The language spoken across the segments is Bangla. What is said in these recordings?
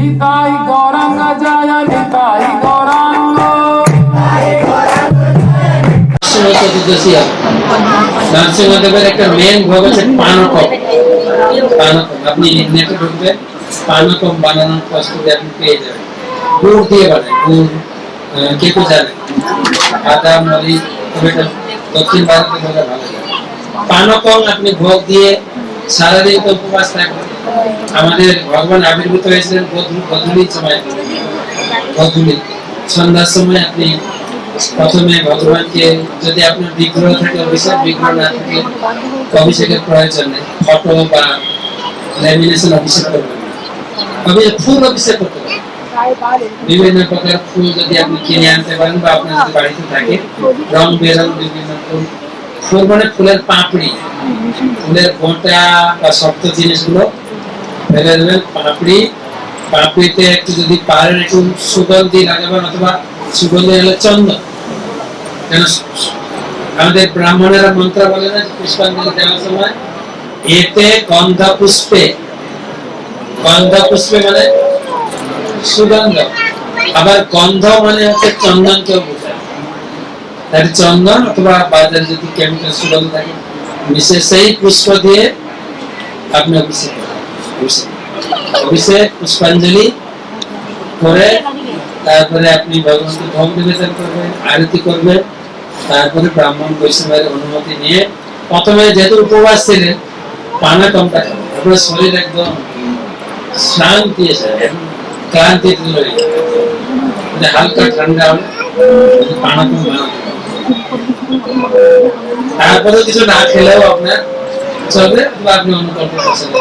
নিতাই গৌরাঙ্গ জয়, নিতাই গৌরাঙ্গ। পানকম। আপনি নেটে পেয়ে যাবেন। গুড় দিয়ে বানায় কে তো জানে? আদা দক্ষিণ ভারতে ভালো আপনি ভোগ দিয়ে সারাদিন উপবাস থাকবেন। আমাদের ভগবান আবির্ভূত হয়েছিলেন সময় সন্ধ্যার সময় আপনি প্রথমে ভগবানকে, যদি আপনার বিগ্রহ থাকে অভিষেক বিগ্রহ না থাকে, অভিষেকের প্রয়োজন নেই। ফটো বা ল্যামিনেশন অভিষেক করবেন। ফুল অভিষেক করতে বিভিন্ন প্রকার ফুল যদি আপনি কিনে আনতে পারেন বা আপনার যদি বাড়িতে থাকে, রং বেরং বিভিন্ন ফুল। ফুল মানে ফুলের পাপড়ি। ফুলের গোটা বা শক্ত জিনিসগুলো ফেলে দেবেন পাপড়ি। পাপড়িতে একটু যদি পারেন, একটু সুগন্ধি লাগাবেন অথবা সুগন্ধি হলে চন্দন কেন আমাদের ব্রাহ্মণেরা মন্ত্র বলে না, পুষ্পাঞ্জলি দেওয়ার সময়, এতে গন্ধ পুষ্পে গন্ধ পুষ্পে মানে সুগন্ধ। আবার গন্ধ মানে হচ্ছে চন্দন কেউ বোঝায়। তার চন্দন অথবা বাজারে যদি কেমিক্যাল সুগন্ধ থাকে মিশে সেই পুষ্প দিয়ে আপনি অভিষেক অভিষেক পুষ্পাঞ্জলি করে, তারপরে আপনি ভগবানকে ভোগ নিবেদন করবেন, আরতি করবেন, তারপরে ব্রাহ্মণ বৈষ্ণবের অনুমতি নিয়ে প্রথমে যেহেতু উপবাস ছিলেন, পানা কমটা খাবেন। শরীর একদম শান্তি এসে ক্লান্তি মানে হালকা ঠান্ডা হবে পানা কম তারপরে কিছু না খেলেও আপনার চলবে বা আপনি অন্য কাউকে পছন্দ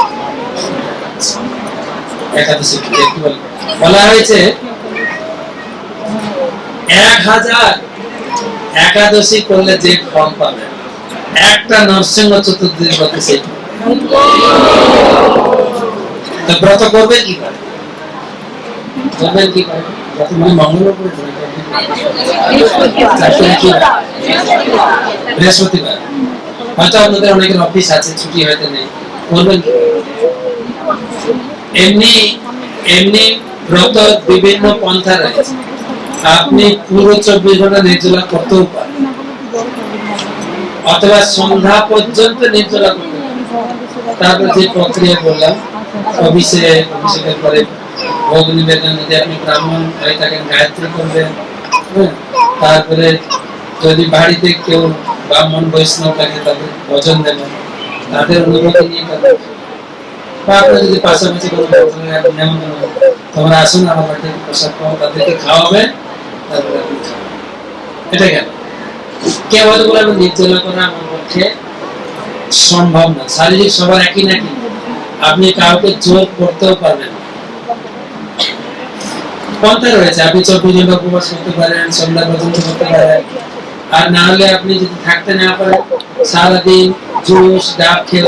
একাদশী একটু বলি। বলা হয়েছে এক হাজার একাদশী করলে যে ফল পাবে। একটা নরসিংহ ব্রতে সেই ব্রত করবেন কি করে? করবেন কি করে? ব্রত মানে হয়? বৃহস্পতিবার। হয়তো আপনাদের অনেকের অফিস আছে ছুটি হয়তো নেই। করবেন কি? এমনি এমনি ব্রত বিভিন্ন পন্থা রয়েছে। আপনি পুরো চব্বিশ ঘণ্টা নির্জলা করতেও পারেন। অথবা সন্ধ্যা পর্যন্ত নির্জলা করতে তারপর যে প্রক্রিয়া বললাম, অভিষেক, অভিষেকের পরে ভোগ যদি আপনি ব্রাহ্মণ হয়ে থাকেন, গায়ত্রী করবেন হ্যাঁ? তারপরে যদি বাড়িতে কেউ ব্রাহ্মণ, বৈষ্ণব থাকে, তাদের ভজন দেবেন, তাদের নিয়ে বা যদি পাশাপাশি তোমরা আসুন, আমার বাড়িতে প্রসাদ তাদেরকে খাওয়াবেন, তারপরে আপনি খাবেন। এটা কেন? বলে, আমি করা আমার পক্ষে সম্ভব না। শারীরিক সবার একই নাকি? আপনি কাউকে জোর করতেও পারবেন পন্থা রয়েছে, আপনি চব্বিশ ঘণ্টা উপবাস করতে পারেন, সন্ধ্যা পর্যন্ত করতে পারেন। আর না হলে আপনি যদি থাকতে না পারেন, সারাদিন জুস, ডাব খেয়ে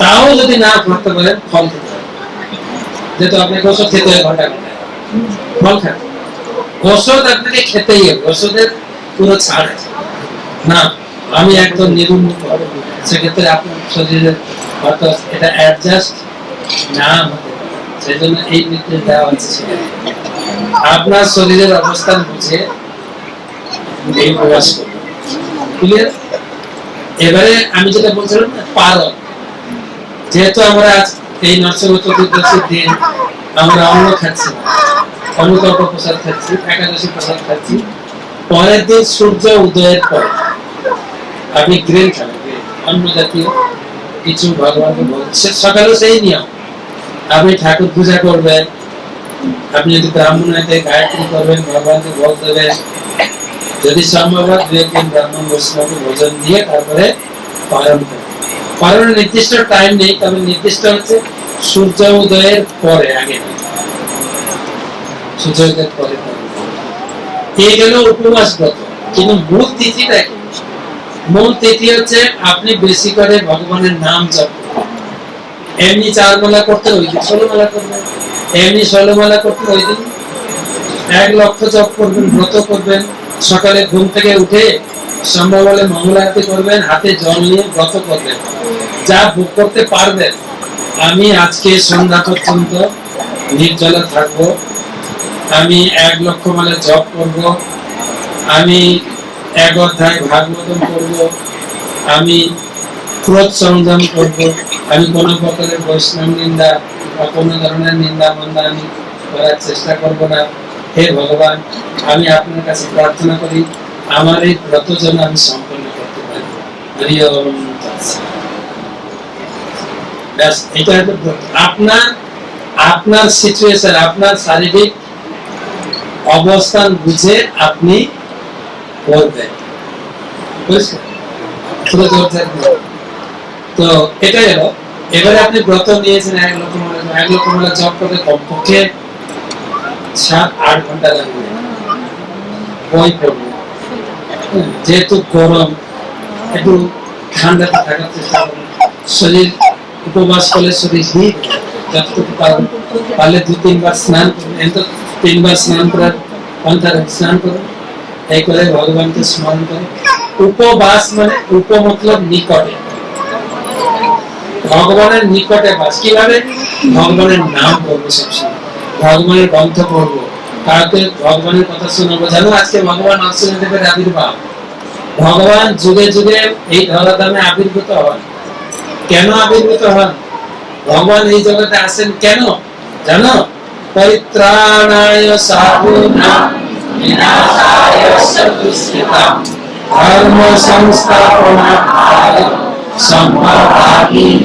তাও যদি না করতে পারেন ফল খেতে যেহেতু আপনাকে ওষুধ খেতে হয় ঘণ্টা ফল খান। ওষুধ আপনাকে খেতেই হবে। ওষুধের পুরো ছাড় আছে। না, আমি একদম নিরুন্মুখ সেক্ষেত্রে আপনার শরীরের হয়তো এটা অ্যাডজাস্ট না হতে সেই জন্য এই নির্দেশ দেওয়া হচ্ছে আপনার শরীরের অবস্থান বুঝে এই প্রয়াস করবেন ক্লিয়ার এবারে আমি যেটা বলছিলাম না, পারদ। যেহেতু আমরা এই নরসিংহ চতুর্দশীর দিন, আমরা অন্ন খাচ্ছি অনুকল্প প্রসাদ খাচ্ছি, একাদশী প্রসাদ খাচ্ছি। পরের দিন সূর্য উদয়ের পর আপনি গ্রেন খাবেন অন্ন জাতীয় কিছু ভগবানকে ভোগ সে- সকালেও সেই নিয়ম। আপনি ঠাকুর পূজা করবেন, আপনি যদি ব্রাহ্মণ হয়ে গায়ত্রী করবেন, ভগবানকে ভোগ দেবেন। যদি সম্ভব হয় দু একদিন ব্রাহ্মণ বৈষ্ণবকে ভোজন দিয়ে তারপরে পালন করবেন। পালনের নির্দিষ্ট টাইম নেই, তবে নির্দিষ্ট হচ্ছে সূর্য উদয়ের পরে, আগে। সূর্য উদয়ের পরে এই গেল উপবাস ব্রত কিন্তু মূল তিথিটা কি? মূল তিথি হচ্ছে আপনি বেশি করে ভগবানের নাম জপ এমনি চার মালা করতে ওই দিন ষোলো মালা করবেন। এমনি ষোলো মালা করতে ওই দিন এক লক্ষ জপ করবেন, ব্রত করবেন। সকালে ঘুম থেকে উঠে সম্ভব হলে মঙ্গল আরতি করবেন, হাতে জল নিয়ে ব্রত করবেন। যা ভোগ করতে পারবেন, আমি আজকে সন্ধ্যা পর্যন্ত নির্জলা থাকব। আমি এক লক্ষ মালে জপ করব, আমি এক অধ্যায় ভাগবতম করব, আমি ক্রোধ সংযম করব, আমি কোনো প্রকারের বৈষ্ণব নিন্দা বা কোনো ধরনের নিন্দা মন্দা আমি করার চেষ্টা করব না। হে ভগবান, আমি আপনার কাছে প্রার্থনা করি, আমার এই ব্রত যেন আমি সম্পন্ন করতে পারি। এটা আপনার আপনার সিচুয়েশন আপনার শারীরিক অবস্থান বুঝে আপনি করবেন। তো এটাই হলো। এবারে আপনি ব্রত নিয়েছেন, এক লক্ষ এক লক্ষ জপ করতে কমপক্ষে সাত আট ঘণ্টা লাগবে। বই পড়বে। যেহেতু গরম, একটু ঠান্ডাতে থাকার চেষ্টা করুন শরীর উপবাস করলে শরীর হিট যতটুকু পারবেন পারলে দু, তিনবার স্নান করুন এত তিনবার স্নান করার পন্থার স্নান করুন এই করে ভগবানকে স্মরণ করুন উপবাস মানে উপ মতলব নিকটে। ভগবানের নিকটে বাস। কীভাবে? ভগবানের নাম করব সবসময়। ভগবানের গ্রন্থ পড়ব। কাউকে ভগবানের কথা শোনাবো। জানো, আজকে ভগবান নরসিংহদেবের আবির্ভাব। ভগবান যুগে যুগে এই ধরাধামে আবির্ভূত হন। কেন আবির্ভূত হন? ভগবান এই জগতে আসেন কেন? জানো? পরিত্রাণায় সাধুনাম, বিনাশায় দুষ্কৃতাম ধর্ম যুগে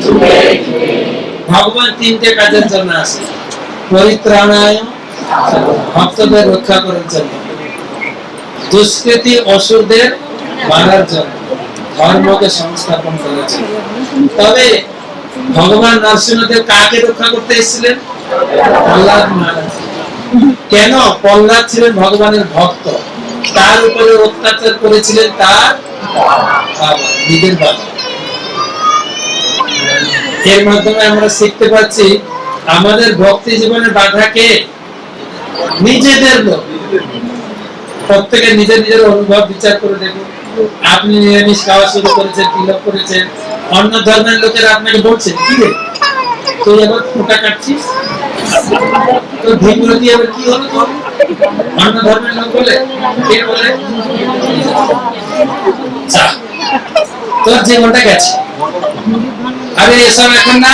যুগে। ভগবান তিনটে কাজের জন্য আসে পরিত্রাণায় ভক্তদের রক্ষা করার জন্য, দুষ্কৃতি অসুরদের মারার জন্য ধর্মকে সংস্থাপন জন্য। তবে ভগবান নরসিংহদেব কাকে রক্ষা করতে এসেছিলেন? প্রহ্লাদ মহারাজ। কেন? প্রহ্লাদ ছিলেন ভগবানের ভক্ত। তার উপরে অত্যাচার করেছিলেন তার বাবা, নিজের বাবা। এর মাধ্যমে আমরা শিখতে পাচ্ছি আমাদের ভক্তি জীবনে বাধা কে? নিজেদের প্রত্যেকে নিজের নিজের অনুভব বিচার করে দেখুন আপনি নিরামিষ খাওয়া শুরু করেছেন, তিলক করেছেন, অন্য ধর্মের লোকেরা আপনাকে বলছে, কি রে? তুই আবার ফোঁটা কাটছিস? তো ভিগুলো দিয়ে আবার কি হলো তোর? অন্য ধর্মের লোক বলে, কে বলে? তোর জীবনটা গেছে। আরে এসব এখন না।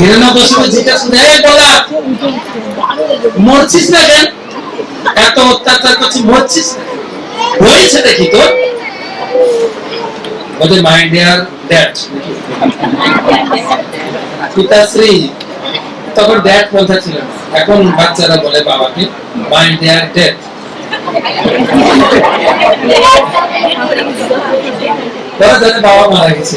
হিরণ্যকশিপু জিজ্ঞাসা করে, "এই মরছিস না কেন? এত অত্যাচার করছিস মরছিস হয়েছে দেখি তো বলছে মাই ডিয়ার ড্যাড পিতাশ্রী তখন ড্যাড বলতে ছিল এখন বাচ্চারা বলে বাবাকে মাই ডিয়ার ড্যাড ওরা জানে বাবা মারা গেছে।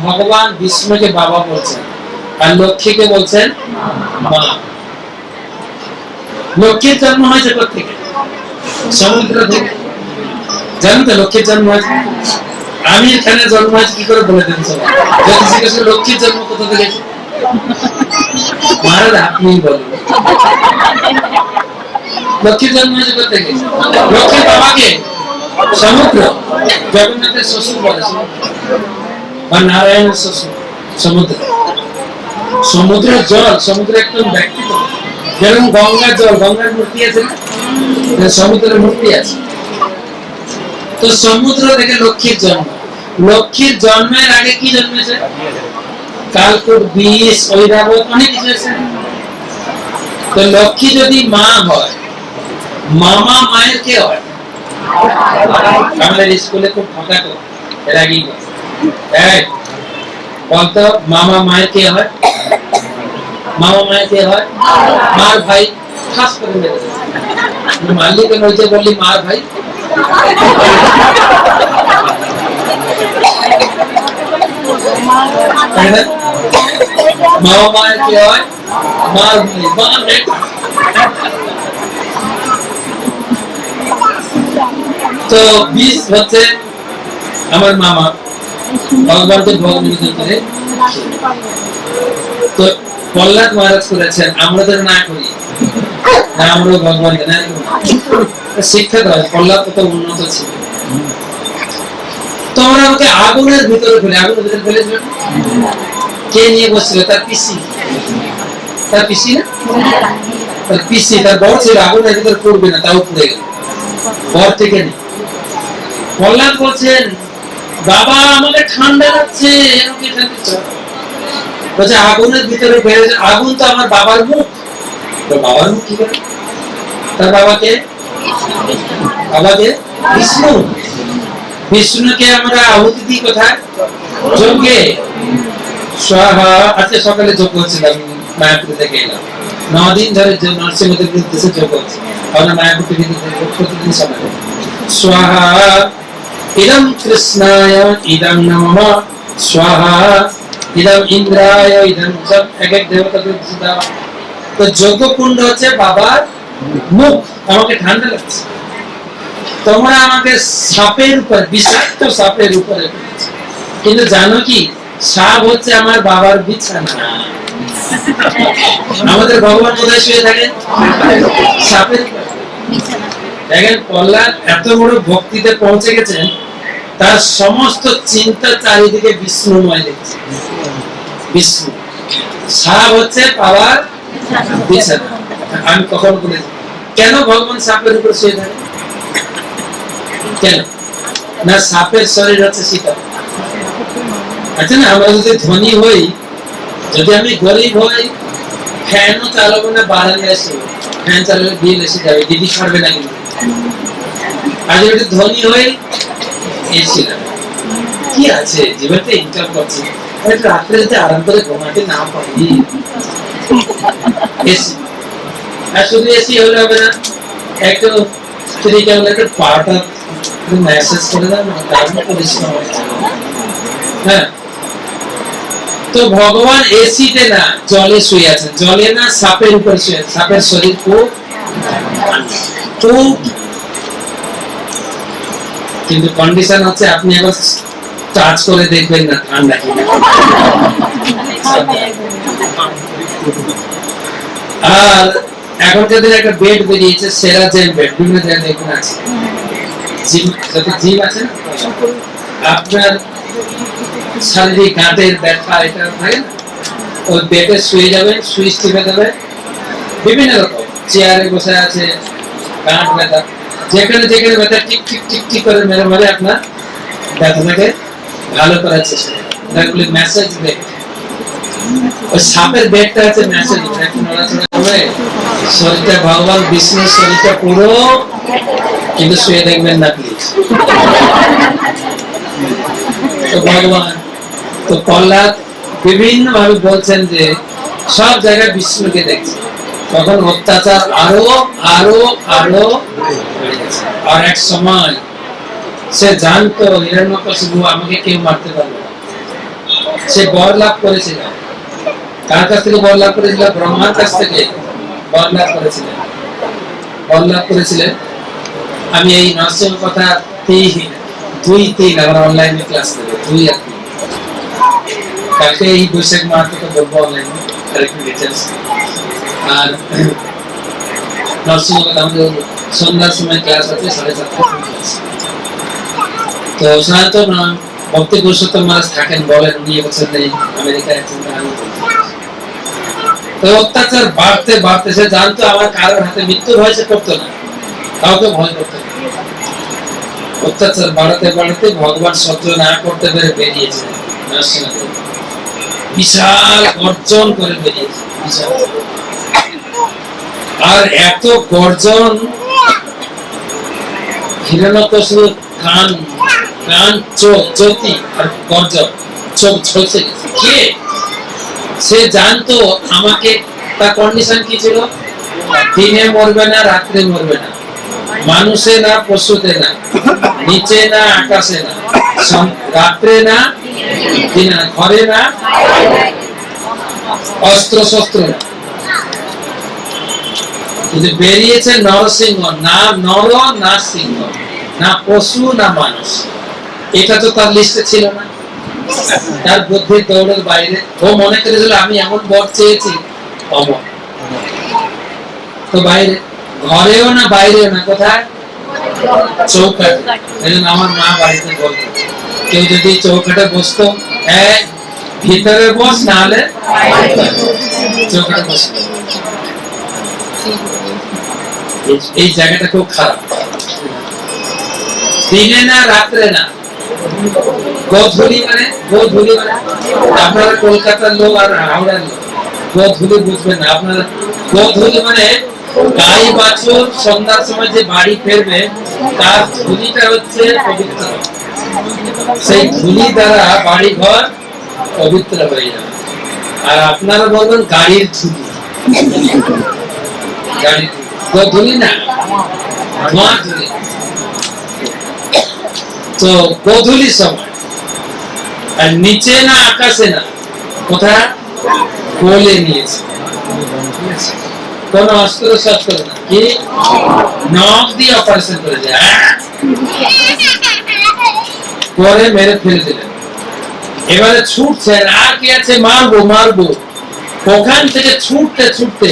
ভগবান বিষ্ণুকে বাবা বলছেন আর লক্ষ্মীকে বলছেন মা। লক্ষ্মীর জন্ম হয়েছে থেকে সমুদ্র থেকে। জানেন তো লক্ষ্মীর জন্ম হয়েছে? আমির খানের জন্ম হয়েছে কি করে বলে দেন যদি লক্ষ্মীর জন্ম কোথা থেকে? মহারাজ আপনি বলুন লক্ষ্মীর জন্ম হয়েছে কোথা লক্ষ্মীর বাবাকে? সমুদ্র জগন্নাথের শ্বশুর বলে। বা নারায়ণের শ্বশুর, সমুদ্র। সমুদ্রের জল সমুদ্র একদম ব্যক্তিত্ব যেরকম গঙ্গার জল, গঙ্গার মূর্তি আছে না? সমুদ্রের মূর্তি আছে। তো সমুদ্র থেকে লক্ষ্মীর জন্ম। লক্ষ্মীর জন্মের আগে কি জন্মেছে? কালকুট, বিষ, ঐরাবত, অনেক কিছু আছে। তো লক্ষ্মী যদি মা হয়, মামা মায়ের কে হয়? আমাদের স্কুলে খুব ফাঁকা তো এর আগেই বলে। এই, বলতো মামা মায়ের কে হয়? মামা মায়ের কে হয়? মার ভাই খাস করে মেরে দিল। মালিকের নইতে বললি মার ভাই। তাই না? মামা মায়ের কে হয়? মার ভাই। মার তো বিষ হচ্ছে আমার মামা। ভগবানকে ভোগ নিবেদন করে। তো প্রহ্লাদ মহারাজ করেছেন, আমরা যেন না করি। না শিক্ষা দেওয়া প্রহ্লাদ কত উন্নত ছিল। তোমরা আমাকে আগুনের ভিতরে ফেলে, আগুনের ভিতরে ফেলেছিল কে নিয়ে বসছিল? তার পিসি। তার পিসি না? তার পিসি, তার বড় ছিল, আগুনের ভিতরে পড়বে না, তাও পুড়ে গেল। বর থেকে নেই। প্রহ্লাদ বলছেন বাবা, আমাকে ঠান্ডা লাগছে। বলছে, আগুনের ভিতরে বেড়ে আগুন তো আমার বাবার মুখ। বাবার মুখ কি তার বাবাকে? বাবাকে? বিষ্ণু। বিষ্ণুকে আমরা আহুতি দিই কোথায়? যজ্ঞে। আজকে সকালে যোগ করছিলাম, মায়াপুর থেকে এলাম। দিন ধরে যে নরসিংহদের দেশে যোগ হচ্ছে আমরা মায়াপুর থেকে প্রতিদিন সকালে স্বাহা। ইদম কৃষ্ণায় ইদম নমঃ স্বাহা ইদম ইন্দ্রায় ইদম সব এক এক দেবতাদের দেওয়া তো যজ্ঞ কুণ্ড হচ্ছে বাবার মুখ আমাকে ঠান্ডা লাগছে তোমরা আমাকে সাপের উপর বিষাক্ত সাপের উপরে কিন্তু জানো কি সাপ হচ্ছে আমার বাবার বিছানা আমাদের ভগবান কোথায় শুয়ে থাকে সাপের উপর দেখেন প্রহ্লাদ এত বড় ভক্তিতে পৌঁছে গেছেন, তার সমস্ত চিন্তা চারিদিকে বিষ্ণুময় দেখছে। বিষ্ণু। সাপ হচ্ছে বিছানা আমি কখন বলেছি? কেন ভগবান সাপের উপর শুয়ে থাকে? কেন? না, সাপের শরীর হচ্ছে সীতা আচ্ছা না, আমরা যদি ধনী হই, যদি আমি গরিব হই, ফ্যানও চালাবো না বারান্দা আসি ফ্যান চালালে বিল এসে যাবে, দিদি ছাড়বে না কিন্তু। আর যদি ধনী হই এসি না কি আছে? জীবনটা ইনকাম করছি। একটু রাত্রে আরাম করে ঘুমাতে না পারি। এসি। আর শুধু এসি হলে হবে না, একটু একটু করে দারুণ পরিশ্রম হ্যাঁ তো ভগবান এসিতে না, জলে শুয়ে আছেন। জলে না সাপের উপর শুয়ে সাপের শরীর খুব খুব কিন্তু কন্ডিশন হচ্ছে আপনি একবার করে দেখবেন না, ঠান্ডা আর এখনকার দিনে একটা বেড বেরিয়েছে, সেরা বেড বিভিন্ন আছে। জিম যাতে জিম আছে, আপনার শারীরিক গাঁটের ব্যথা, এটা থাকে ওই বেডে শুয়ে যাবেন সুইচ টিপে দেবে বিভিন্ন রকম চেয়ারে বসে আছে ব্যথা যেখানে যেখানে ব্যথা করে মেরে মেরে আপনার ব্যথাটাকে ভালো করার চেষ্টা এগুলি মেসেজ বেড ওই সাপের আছে মেসেজ করে শরীরটা ভগবান বিষ্ণুর শরীরটা পুরো, কিন্তু শুয়ে দেখবেন না প্লিজ তো ভগবান, তো প্রহ্লাদ বিভিন্ন ভাবে বলছেন যে সব জায়গায় বিষ্ণুকে দেখছে। তখন অত্যাচার আরও আরও আরও আর এক সময় সে জানতো হিরণ্যকশিপু আমাকে কেউ মারতে পারবে সে বর লাভ করেছিল। কার কাছ থেকে বর লাভ করেছিল? ব্রহ্মার কাছ থেকে বর লাভ করেছিলেন বর লাভ করেছিলেন আমি এই নরসিংহ কথা তিন দুই তিন আমার অনলাইনে ক্লাস দেবে দুই আর তিন। কালকে এই বৈশাখ থেকে বলব অনলাইনে আরেকটু ডিটেলস আর আমাদের সন্ধ্যার সময় ক্লাস আছে সাড়ে চারটা তো সনাতন ভক্তি পুরুষোত্তম মহারাজ থাকেন, বলেন নেই আমেরিকায় তো অত্যাচার বাড়তে বাড়তে, সে জানতো আমার কারোর হাতে মৃত্যুর ভয় সে করতো না। কাউকে ভয় করতো না। অত্যাচার বাড়াতে বাড়াতে ভগবান সহ্য না করতে পেরে বেরিয়েছে। বিশাল গর্জন করে বেরিয়েছে। বিশাল। আর এত গর্জন। হিরণ্যকশিপুর কান কান, চোখ, জ্যোতি আর গর্জন, চোখ কে? সে জানতো আমাকে, তার কন্ডিশন কি ছিল? দিনে মরবে না, রাত্রে মরবে না। মানুষে না, পশুতে না। নিচে না, আকাশে না। রাত্রে না, দিনে না। ঘরে না অস্ত্র শস্ত্র না। কিন্তু বেরিয়েছে নরসিংহ, না নর না সিংহ, না পশু, না মানুষ। এটা তো তার লিস্টে ছিল না। তার বুদ্ধির দৌড়ের বাইরে। ও মনে করেছিল, আমি এমন বর চেয়েছি। অমর। তো বাইরে। ঘরেও না বাইরেও না, কোথায়? এই আমার মা বাড়িতে বলতো কেউ যদি চৌকাঠে বসতো এক ভিতরে বস নাহলে চৌকাঠে বসতো। এই- জায়গাটা খুব খারাপ। দিনে না, রাত্রে না। গোধূলি মানে গোধূলি মানে আপনারা কলকাতার লোক আর হাওড়ার লোক, গোধূলি বুঝবেন না। আপনারা গোধূলি মানে গাই বাছুর সন্ধ্যার সময় যে বাড়ি ফেরবে, তার ধুলিটা হচ্ছে পবিত্র। সেই ধুলি দ্বারা বাড়ি ঘর পবিত্র হয়ে যাবে। আর আপনারা বলবেন গাড়ির ধুলি ধুলি না তো গোধূলি সময়। আর নিচে না, আকাশে না কোলে নিয়েছে। কোন অস্ত্র শস্ত্র না। কি? নখ দিয়ে অপারেশন করেছে আহ! করে মেরে ফেলে দিলেন এবারে ছুটছেন আর কি আছে? মারবো মারবো। ওখান থেকে ছুটতে ছুটতে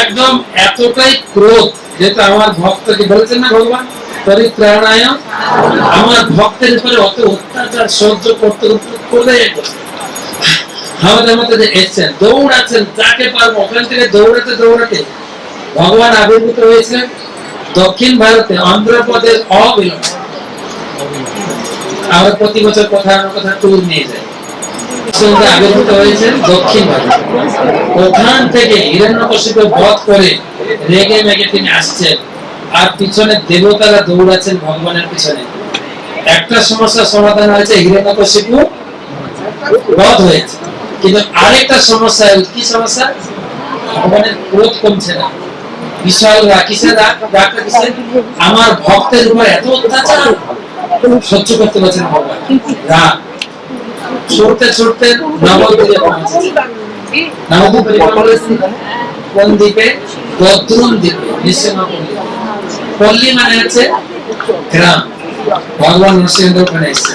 একদম এতটাই ক্রোধ যেটা আমার ভক্তকে বলেছেন না ভগবান? আমার ভক্তের উপরে অত অত্যাচার সহ্য করতে করতে করে আমাদের মধ্যে এসছেন, দৌড়াচ্ছেন, যাকে পারব, ওখান থেকে দৌড়াতে দৌড়াতে ভগবান আবির্ভূত হয়েছিলেন দক্ষিণ ভারতে, অন্ধ্রপ্রদেশ অবিলম্ব। আমরা প্রতি বছর কোথাও না কোথাও ট্যুর নিয়ে যাই। আবির্ভূত হয়েছেন দক্ষিণ ওখান থেকে বধ করে রেগে মেগে তিনি আসছেন। আর পিছনে দেবতারা দৌড়াচ্ছেন ভগবানের পিছনে। একটা সমস্যার সমাধান হয়েছে বধ হয়েছে। কিন্তু আরেকটা সমস্যা, কি সমস্যা? ভগবানের ক্রোধ কমছে না। বিশাল রাখিসে আমার ভক্তের উপর এত অত্যাচার? সহ্য করতে পারছেন ভগবান। রাগ ছুটতে ছুটতে নবদ্বীপে পৌঁছেছে। নবদ্বীপ কোন দ্বীপে বদ্রুম দ্বীপে নৃসিংহপল্লী পল্লী মানে হচ্ছে গ্রাম। ভগবান নরসিংহ ওখানে এসেছে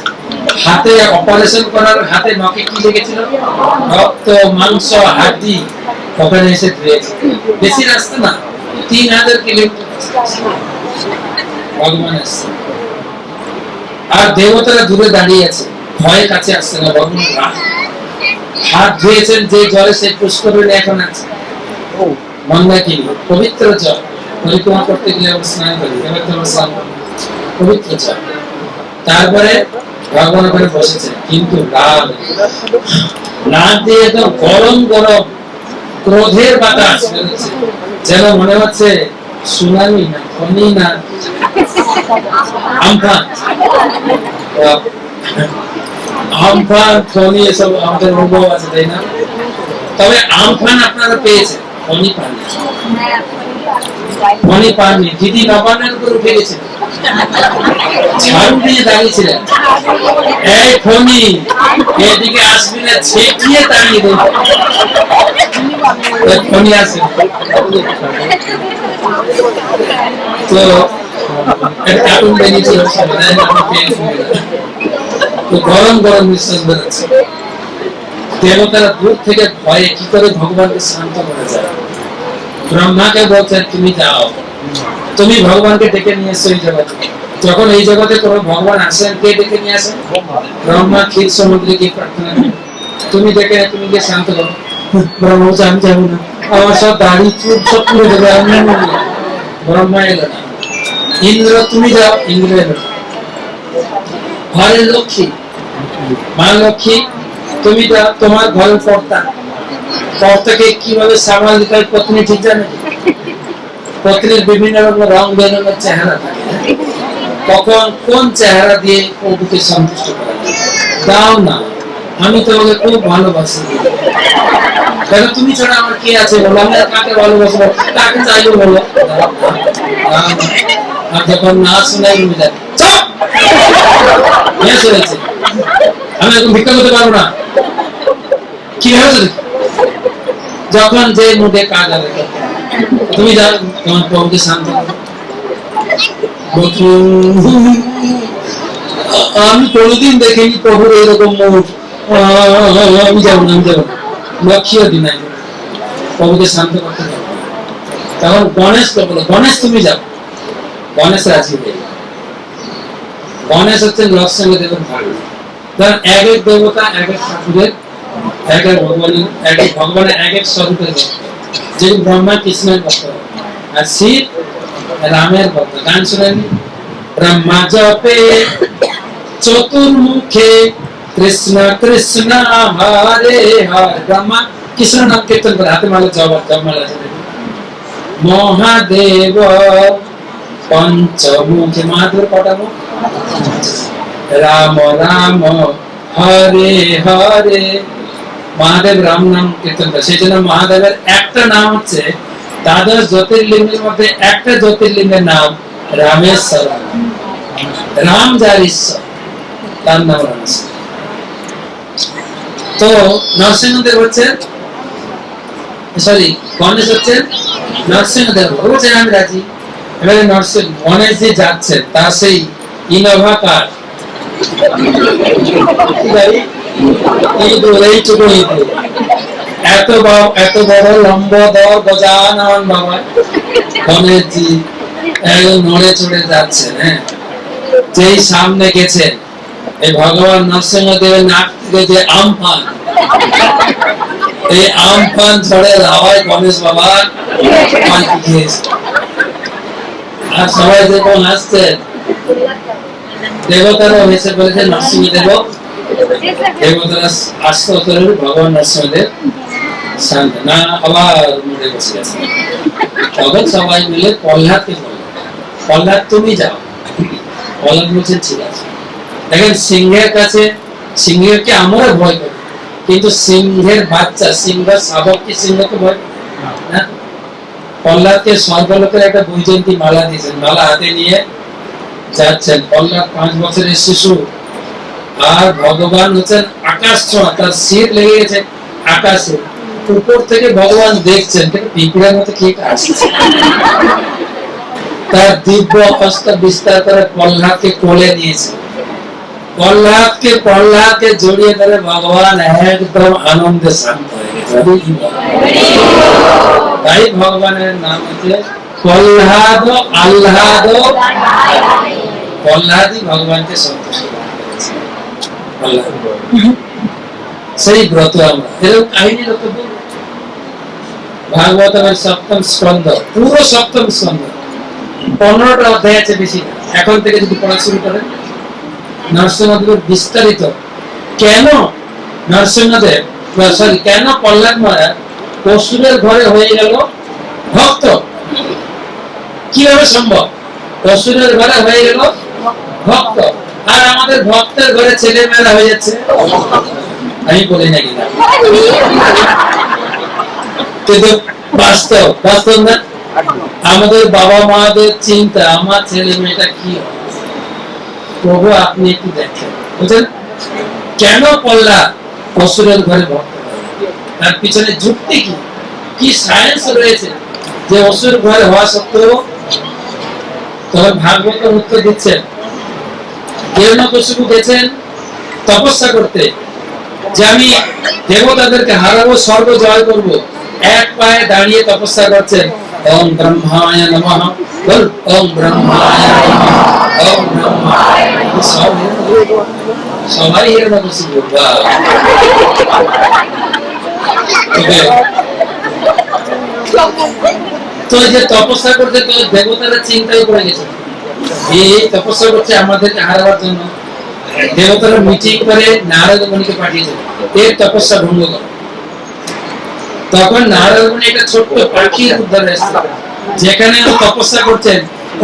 হাতে অপারেশন করার, হাতে নখে কি লেগেছিল রক্ত, মাংস, হাড্ডি ওখানে এসে ধুয়েছে। বেশি রাস্তা না, তিন হাজার কিলোমিটার ভগবান এসছে আর দেবতারা দূরে দাঁড়িয়ে আছে। ভয়ে কাছে আসছে না রাগ। হাত ধুয়েছেন, যে জলে সেই পুষ্করিণী এখন আছে। মন্দাকিনী পবিত্র জল পরিক্রমা করতে স্নান করি। পবিত্র জল তারপরে ভগবান ওখানে কিন্তু দিয়ে গরম গরম ক্রোধের বাতাস বেরোচ্ছে। যেন মনে হচ্ছে সুনামি না ফনি না। আমফান। আমফান ফনি এসব আমাদের অনুভব আছে, তাই না? তবে আমফান আপনারা পেয়েছেন ফনি পাননি। ফনি পাননি, দিদি নবানের উঠে গেছেন ঝাড়ু দিয়ে দাঁড়িয়েছিলেন। এই ফনি এদিকে আসবি না ছেটিয়ে দাঁড়িয়ে ওই ফনি আসে তো, একটা কার্টুন বেরিয়েছিল সেটা সবাই তো গরম গরম নিঃশ্বাস বেরোচ্ছে দেবতারা দূর থেকে ভয়ে কি করে ভগবানকে শান্ত করা যায়? ব্রহ্মাকে বলছেন, তুমি যাও। তুমি ভগবানকে ডেকে নিয়ে এসো এই জগতে। যখন এই জগতে কোনো ভগবান আসেন, কে ডেকে নিয়ে আসেন? ব্রহ্মা ক্ষীর সমুদ্রে কি প্রার্থনা তুমি ডেকে তুমি গিয়ে শান্ত করো। ব্রহ্মা বলছে, আমি যাব না। আমার সব দাড়ি চুপ সব তুলে দেবে, আমি ব্রহ্মা এলো না। ইন্দ্র, তুমি যাও। ইন্দ্র এলো না। ঘরের লক্ষ্মী। মা লক্ষ্মী, তুমি তোমার ঘরের কর্তা। কর্তাকে কীভাবে সামাল দিতে হয় পত্নী ঠিক জানে? পত্নীর বিভিন্ন রকম রং বেরঙের চেহারা থাকে কখন কোন চেহারা দিয়ে প্রভুকে সন্তুষ্ট করা দাও না, আমি তোমাকে খুব ভালোবাসি। কারণ তুমি ছাড়া আমার কে আছে বলো? আমি কাকে ভালোবাসবো কাকে চাইব বলো। আর যখন না শোনাই রুমে আমি এখন ভিক্ষা করতে পারব না। কি হয়েছে? যখন যে কাজ তুমি যাও, তোমার প্রভুকে শান্ত আমি দেখিনি প্রভুর এরকম মুড। আমি যাব না, আমি যাব না। লক্ষ্যও দিন প্রভুকে শান্ত করতে তখন গণেশ বলো, গণেশ, তুমি যাও। গণেশ রাজি হয়ে। গণেশ হচ্ছেন লক্ষ্মী দেবের ভাগ। কারণ এক এক দেবতা এক এক ঠাকুরের এক এক ভগবানের এক এক ভগবানের এক এক স্বরূপের ভক্ত যে ব্রহ্মা কৃষ্ণের আর শিব রামের গান শুনেন ব্রহ্মা জপে, চতুর্মুখে, কৃষ্ণ কৃষ্ণ হরে হরে ব্রহ্মা। কৃষ্ণ নাম কীর্তন করে হাতে মালা জবা জমালা আছে মহাদেব পঞ্চমুখে কটা মুখ রাম রাম, হরে হরে। মহাদেব রাম নাম কীর্তন করে। সেই জন্য মহাদেবের একটা নাম হচ্ছে দ্বাদশ জ্যোতির্লিঙ্গের মধ্যে একটা জ্যোতির্লিঙ্গের নাম রামেশ্বর। রাম যার ঈশ্বর, তার নাম রামেশ্বর। তো নরসিংহদেব হচ্ছেন সরি গণেশ হচ্ছেন নরসিংহদেব। বলছেন আমি রাজি। এবারে নরসিংহ গণেশ যে যাচ্ছেন তার সেই ইনোভা কার। এত বড় এত বড় গজানন বাবা। নড়ে চড়ে হ্যাঁ। যেই সামনে গেছেন এই ভগবান নরসিংহদেবের নাক থেকে যে আমফান এই আমফান ঝড়ের হাওয়ায় গণেশ বাবা খেয়েছে। আর সবাই দেখুন হাসছেন দেবতারাও হেসে বলেছে নরসিংহদেব দেবতারা আসতে উত্তরে ভগবান নরসিংহদেব শান্ত না, আবার মুড়ে বসে তখন সবাই মিলে প্রহ্লাদকে বলল তুমি যাও। প্রহ্লাদ বলছেন ঠিক আছে। দেখেন, সিংহের কাছে, সিংহকে আমরা ভয় করি। কিন্তু সিংহের বাচ্চা, সিংহ শাবক কি সিংহকে ভয়? না। স্বর্গলোকের একটা বৈজয়ন্তী মালা দিয়েছেন। মালা হাতে নিয়ে যাচ্ছেন পাঁচ বছরের শিশু। আর ভগবান হচ্ছেন আকাশ ছোঁয়া, তার শীত লেগে গেছে আকাশে। উপর থেকে ভগবান দেখছেন মতো কি আসছে তার দিব্য হস্ত বিস্তার করে প্রহ্লাদকে কোলে নিয়েছে। প্রহ্লাদকে প্রহ্লাদকে জড়িয়ে ধরে ভগবান একদম আনন্দে শান্ত হয়ে গেছে। তাই ভগবানের নাম হচ্ছে প্রহ্লাদ, আহ্লাদ। প্রহ্লাদই ভগবানকে সন্তুষ্ট সেই ব্রত আমরা। এরকম কাহিনী বলবে। ভাগবতের সপ্তম স্কন্ধ, পুরো সপ্তম স্কন্ধ। পনেরোটা অধ্যায় আছে বেশি এখন থেকে যদি পড়া শুরু করেন। বিস্তারিত। কেন নরসিংহদেব সরি কেন মহারাজ অসুরের ঘরে হয়ে গেল ভক্ত? কীভাবে সম্ভব? অসুরের ঘরে হয়ে গেল ভক্ত। আর আমাদের ভক্তের ঘরে ছেলে মেয়েরা হয়ে যাচ্ছে। আমি বলি না কিন্তু বাস্তব বাস্তব না? আমাদের বাবা মাদের চিন্তা, আমার ছেলে মেয়েটা কি হবে? প্রভু আপনি একটু দেখেন। বুঝলেন? কেন পড়লা অসুরের ঘরে ভক্ত তার পিছনে যুক্তি কি? কি সায়েন্স রয়েছে যে অসুর ঘরে হওয়া সত্ত্বেও ভাগবত উত্তর দিচ্ছেন গেছেন তপস্যা করতে, যে আমি দেবতাদেরকে হারাবো, স্বর্গ জয় করব, এক পায়ে দাঁড়িয়ে তপস্যা করছেন ওম ব্রহ্মায় নমঃ ওম ব্রহ্মায় নমঃ। সব হিরণ্যকশিপু। সবাই বাহ। তো যে তপস্যা করতে তো দেবতারা চিন্তায় পড়ে গেছে এই তপস্যা করছে আমাদেরকে হারাবার জন্য দেবতারা মিটিং করে নারদ মুনিকে পাঠিয়েছে এর তপস্যা ভঙ্গ করো তখন নারদ মুনি একটা ছোট্ট পাখির উদ্ধারে যেখানে তপস্যা করছেন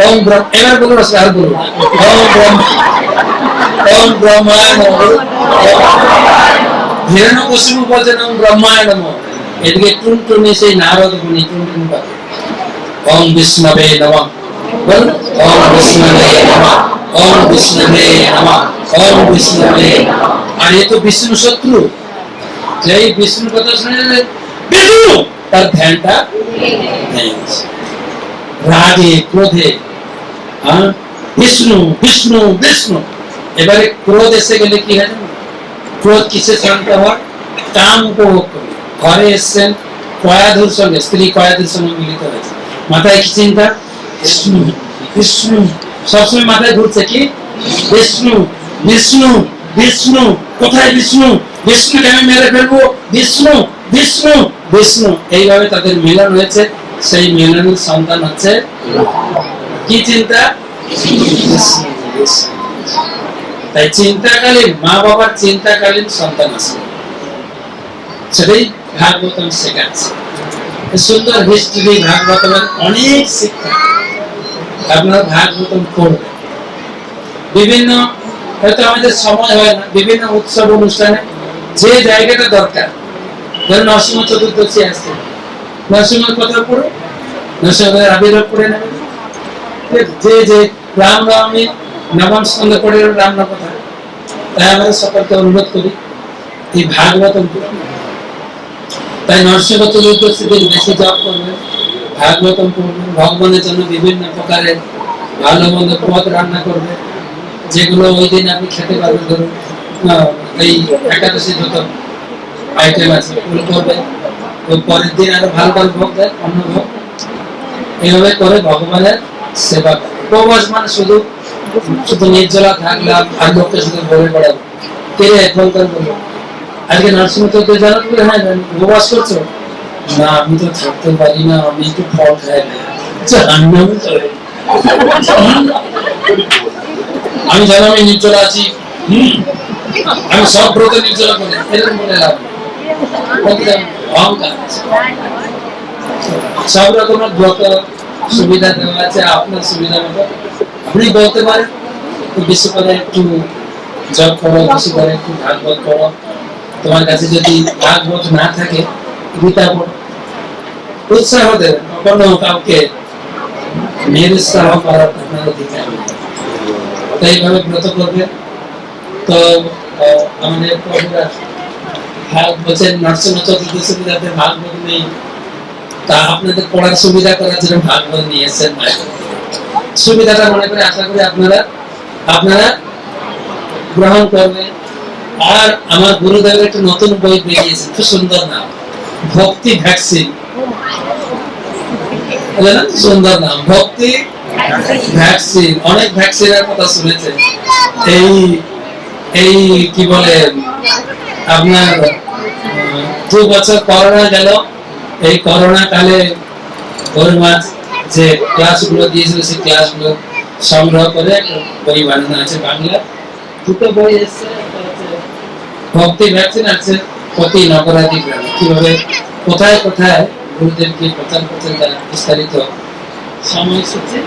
ওম ব্রহ্ম এবার বলুন আর বলুন। ওম ব্রহ্ম ওম বলছেন ওম সেই নারদ মুনি টুনটুনি পাখি। ওম বিষ্ণবে নমঃ। বলুন। ওম বিষ্ণবে নমঃ। ওম বিষ্ণবে নমঃ। ওম বিষ্ণবে আর এ তো বিষ্ণু শত্রু। যেই বিষ্ণু কথা শুনে বিষ্ণু তার ধ্যানটা রাগে ক্রোধে? বিষ্ণু বিষ্ণু বিষ্ণু। এবারে ক্রোধ এসে গেলে কি হয় ক্রোধ কিসে শান্ত হয়? কাম উপভোগ করে। ঘরে এসছেন কয়াধুর সঙ্গে, স্ত্রী কয়াধুর সঙ্গে মিলিত হয়েছে। মাথায় কি চিন্তা? বিষ্ণু বিষ্ণু। সবসময় মাথায় ঘুরছে কি? বিষ্ণু বিষ্ণু বিষ্ণু। কোথায় বিষ্ণু? বিষ্ণুকে আমি মেরে ফেলব? বিষ্ণু। বিষ্ণু বিষ্ণু, এইভাবে তাদের মিলন হয়েছে। সেই মিলনের সন্তান হচ্ছে কি চিন্তা। তাই চিন্তাকালীন মা বাবার চিন্তাকালীন সন্তান আছে। সেটাই ভাগবতম শেখাচ্ছে। সুন্দর হিস্ট্রি ভাগবতমের অনেক শিক্ষা। আপনারা ভাগবতম পড়বেন। বিভিন্ন, হয়তো আমাদের সময় হয় না, বিভিন্ন উৎসব অনুষ্ঠানে যে জায়গাটা দরকার নরসিংহ চতুর্দশী আসছে। পড়ো। নেবেন যে যে রাম নবমী নবম স্কন্ধ পড়ে রাম কথা। তাই আমরা সকলকে অনুরোধ করি, এই ভাগবতম পড়ুন। তাই নরসিংহ চতুর্দশী বেশি জপ করবেন ভগবানের জন্য বিভিন্ন প্রকারের ভালো মন্দ পদ রান্না করবেন, যেগুলো ওই দিন আপনি খেতে পারবেন। ধরুন এই একাদশী যত আইটেম আছে পরের দিন আরও ভালো ভালো ভোগ দেয়, অন্য ভোগ। এইভাবে করে ভগবানের সেবা করে। উপবাস মানে শুধু শুধু নির্জলা থাকলাম আর লোককে শুধু বলে কে রে ফলকার বলব আজকে চৌধুরী জানো হ্যাঁ উপবাস করছ? না, আমি তো থাকতে পারি না, আমি একটু ফল খাই চলে আমি জানো, আমি নির্জলা আছি। আমি সব ব্রত নির্জলা করি। এরকম বলে লাভ সব রকমের ব্রত সুবিধা দেওয়া আছে আপনার সুবিধা মতো আপনি বলতে পারেন বেশি করে একটু জব করো বেশি করে একটু ভাগবত করো তোমার কাছে যদি ভাগবত না থাকে গীতা পড়ো উৎসাহ দেবেন কোনো কাউকে নিরুৎসাহ করার আপনার অধিকার নেই তো এইভাবে ব্রত করবেন তো আমাদের প্রভুরা বলছেন নরসিংহ চতুর্দশী যাদের ভাগবত নেই। তা আপনাদের পড়ার সুবিধা করার জন্য ভাগবত নিয়ে এসেছেন সুবিধাটা মনে করে আশা করি আপনারা আপনারা গ্রহণ করবেন। আর আমার গুরুদেবের একটা নতুন বই বেরিয়েছে, খুব সুন্দর নাম। ভক্তি ভ্যাকসিন। সুন্দর নাম। ভক্তি ভ্যাকসিন। অনেক ভ্যাকসিনের কথা শুনেছেন। এই এই কি বলে? আপনার দু বছর করোনা গেল। এই করোনা কালে মাঝ যে ক্লাসগুলো দিয়েছিল, সেই ক্লাসগুলো সংগ্রহ করে বই বানানো আছে বাংলা দুটো বই এসছে ভক্তি ভ্যাকসিন আছে প্রতি নগরাদি গ্রামে। কীভাবে, কোথায় কোথায় গুরুদেবকে প্রচার করছেন তার বিস্তারিত সময়সূচি